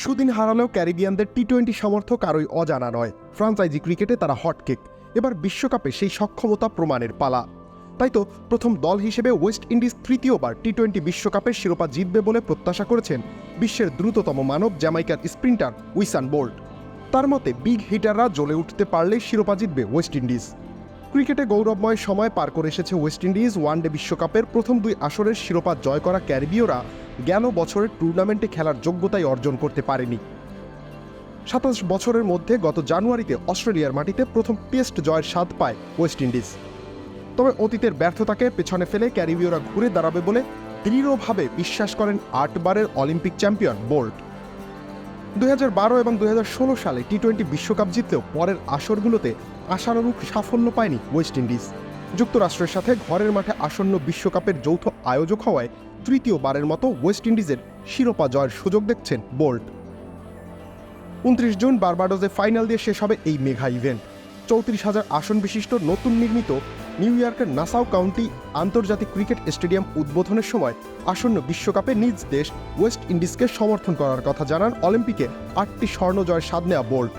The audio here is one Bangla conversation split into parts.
সুদিন হারালেও ক্যারিবিয়ানদের টি টোয়েন্টি সামর্থ্য কারোই অজানা নয়। ফ্রাঞ্চাইজি ক্রিকেটে তারা হটকেক এবার বিশ্বকাপে সেই সক্ষমতা প্রমাণের পালা। তাই তো প্রথম দল হিসেবে ওয়েস্ট ইন্ডিজ তৃতীয়বার টি টোয়েন্টি বিশ্বকাপের শিরোপা জিতবে বলে প্রত্যাশা করেছেন বিশ্বের দ্রুততম মানব জ্যামাইকার স্প্রিন্টার উইসান বোল্ট। তার মতে বিগ হিটাররা জ্বলে উঠতে পারলে শিরোপা জিতবে ওয়েস্ট ইন্ডিজ। ক্রিকেটে গৌরবময় সময় পার করে এসেছে ওয়েস্ট ইন্ডিজ ওয়ানডে বিশ্বকাপের প্রথম দুই আসরের শিরোপা জয় করা ক্যারিবীয়রা গেল বছরের টুর্নামেন্টে খেলার যোগ্যতাই অর্জন করতে পারেনি। সাতাশ বছরের মধ্যে গত জানুয়ারিতে অস্ট্রেলিয়ার মাটিতে প্রথম টেস্ট জয়ের স্বাদ পায় ওয়েস্ট ইন্ডিজ। তবে অতীতের ব্যর্থতাকে পেছনে ফেলে ক্যারিবীয়রা ঘুরে দাঁড়াবে বলে দৃঢ়ভাবে বিশ্বাস করেন আটবারের অলিম্পিক চ্যাম্পিয়ন বোল্ট। হাজার বারো এবং দুই হাজার ষোলো সালে টি টোয়েন্টি বিশ্বকাপ জিতলেও পরের আসরগুলোতে আশানুরূপ সাফল্য পায়নি ওয়েস্ট ইন্ডিজ। যুক্তরাষ্ট্রের সাথে ঘরের মাঠে আসন্ন বিশ্বকাপের যৌথ আয়োজক হওয়ায় তৃতীয়বারের মতো ওয়েস্ট ইন্ডিজের শিরোপা জয়ের সুযোগ দেখছেন বোল্ট। উনত্রিশ জুন বারবাডোজে ফাইনাল দিয়ে শেষ হবে এই মেঘা ইভেন্ট। চৌত্রিশ হাজার আসন বিশিষ্ট নতুন নির্মিত নিউ ইয়র্কের নাসাউ কাউন্টি আন্তর্জাতিক ক্রিকেট স্টেডিয়াম উদ্বোধনের সময় আসন্ন বিশ্বকাপে নিজ দেশ ওয়েস্ট ইন্ডিজকে সমর্থন করার কথা জানান অলিম্পিকে আটটি স্বর্ণ জয়ের স্বাদ নেওয়া বোল্ট।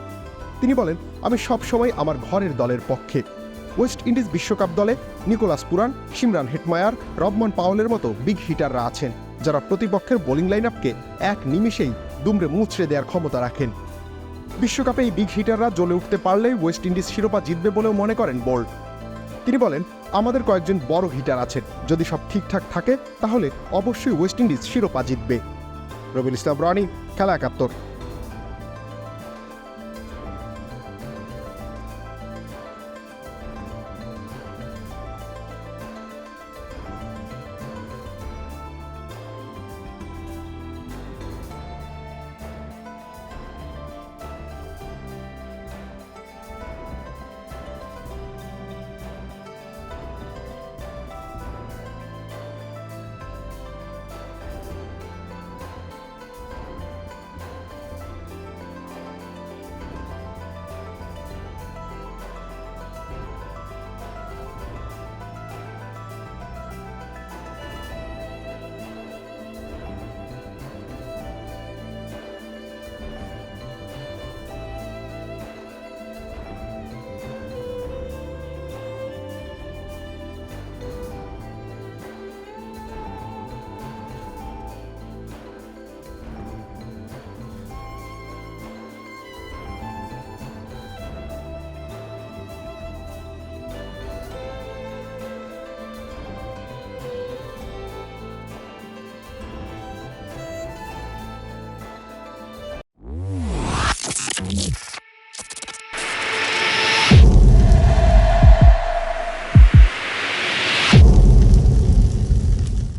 তিনি বলেন, আমি সবসময় আমার ঘরের দলের পক্ষে। ওয়েস্ট ইন্ডিজ বিশ্বকাপ দলে নিকোলাস পুরান, সিমরান হেটমায়ার, রবমন পাওয়েলের মতো বিগ হিটাররা আছেন, যারা প্রতিপক্ষের বোলিং লাইন আপকে এক নিমিষেই দুমড়ে মুচড়ে দেওয়ার ক্ষমতা রাখেন। বিশ্বকাপে এই বিগ হিটাররা জ্বলে উঠতে পারলেই ওয়েস্ট ইন্ডিজ শিরোপা জিতবে বলেও মনে করেন বোল্ড। তিনি বলেন, আমাদের কয়েকজন বড় হিটার আছেন, যদি সব ঠিকঠাক থাকে, তাহলে অবশ্যই ওয়েস্ট ইন্ডিজ শিরোপা জিতবে। রবিল ইসলাম রানি, খেলা একাত্তর।